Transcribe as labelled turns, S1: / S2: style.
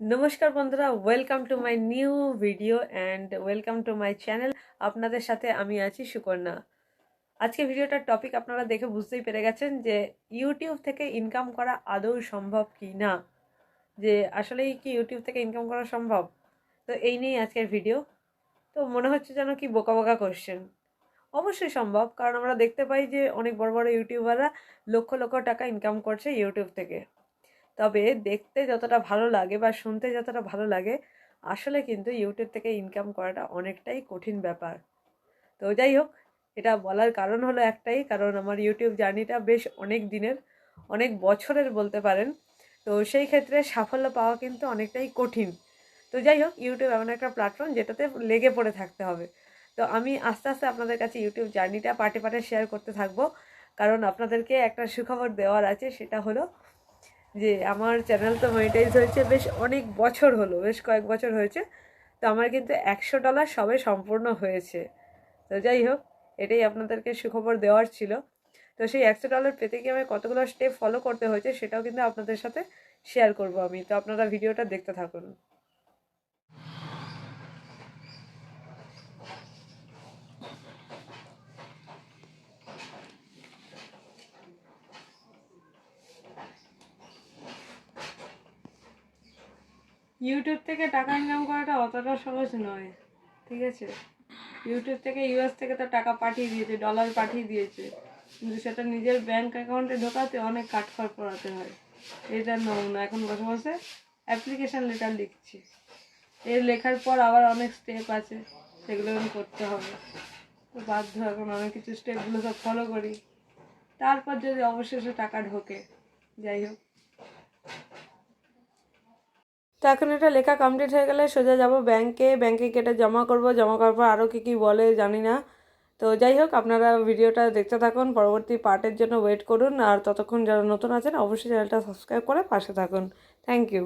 S1: নমস্কার বন্ধুরা welcome to my new video and welcome to my channel আপনাদের সাথে আমি আছি সুকন্যা। আজকে ভিডিওটার টপিক আপনারা দেখে বুঝতেই পেরে গেছেন যে ইউটিউব থেকে ইনকাম করা আদৌ সম্ভব কি না। যে আসলেই কি ইউটিউব থেকে ইনকাম করা সম্ভব? তো এই নিয়েই আজকের ভিডিও তো মনে হচ্ছে যেন কি বোকা বোকা কোশ্চেন অবশ্যই সম্ভব, কারণ আমরা দেখতে পাই যে অনেক বড় বড় ইউটিউবাররা লক্ষ লক্ষ টাকা ইনকাম করছে ইউটিউব থেকে। তবে দেখতে যতটা ভালো লাগে বা শুনতে যতটা ভালো লাগে, আসলে কিন্তু ইউটিউব থেকে ইনকাম করাটা অনেকটাই কঠিন ব্যাপার। তো যাই হোক, এটা বলার কারণ হলো একটাই, কারণ আমার ইউটিউব জার্নিটা বেশ অনেক দিনের, অনেক বছরের বলতে পারেন। তো সেই ক্ষেত্রে সাফল্য পাওয়া কিন্তু অনেকটাই কঠিন। তো যাই হোক ইউটিউব এমন একটা প্ল্যাটফর্ম যেটাতে লেগে পড়ে থাকতে হবে। তো আমি আস্তে আস্তে আপনাদের কাছে ইউটিউব জার্নিটা পার্টে পার্টে শেয়ার করতে থাকব। কারণ আপনাদেরকে একটা সুখবর দেওয়ার আছে, সেটা হলো যে আমার চ্যানেল তো মনিটাইজ হয়েছে বেশ অনেক বছর হলো, বেশ কয়েক বছর হয়েছে। তো আমার কিন্তু একশো ডলার সবে সম্পূর্ণ হয়েছে। তো যাই হোক, এটাই আপনাদেরকে সুখবর দেওয়ার ছিল। তো সেই একশো ডলার পেতে গিয়ে আমি কতগুলো স্টেপ ফলো করতে হয়েছে সেটাও কিন্তু আপনাদের সাথে শেয়ার করব আমি। তো আপনারা ভিডিওটা দেখতে থাকুন। ইউটিউব থেকে টাকা ইনকাম করাটা অতটা সহজ নয়, ঠিক আছে? ইউটিউব থেকে ইউএস থেকে তো টাকা পাঠিয়ে দিয়েছে ডলার পাঠিয়ে দিয়েছে। কিন্তু সেটা নিজের ব্যাংক অ্যাকাউন্টে ঢোকাতে অনেক কাঠখড় পড়াতে হয়। এটা নমুনা এখন বসে বসে অ্যাপ্লিকেশান লেটার লিখছি। এর লেখার পর আবার অনেক স্টেপ আছে, সেগুলো আমি করতে হবে। তো বাধ্য এখন অনেক কিছু স্টেপগুলো সব ফলো করি। তারপর যদি অবশেষে টাকা ঢোকে, যাই হোক। তো এখন এটা লেখা কমপ্লিট হয়ে গেলে সোজা যাব ব্যাংকে ব্যাংকে কেটে জমা করব। জমা করার পর আরও কী কী বলে জানি না। তো যাই হোক, আপনারা ভিডিওটা দেখতে থাকুন। পরবর্তী পার্টের জন্য ওয়েট করুন। আর ততক্ষণ যারা নতুন আছেন, অবশ্যই চ্যানেলটা সাবস্ক্রাইব করে পাশে থাকুন। Thank you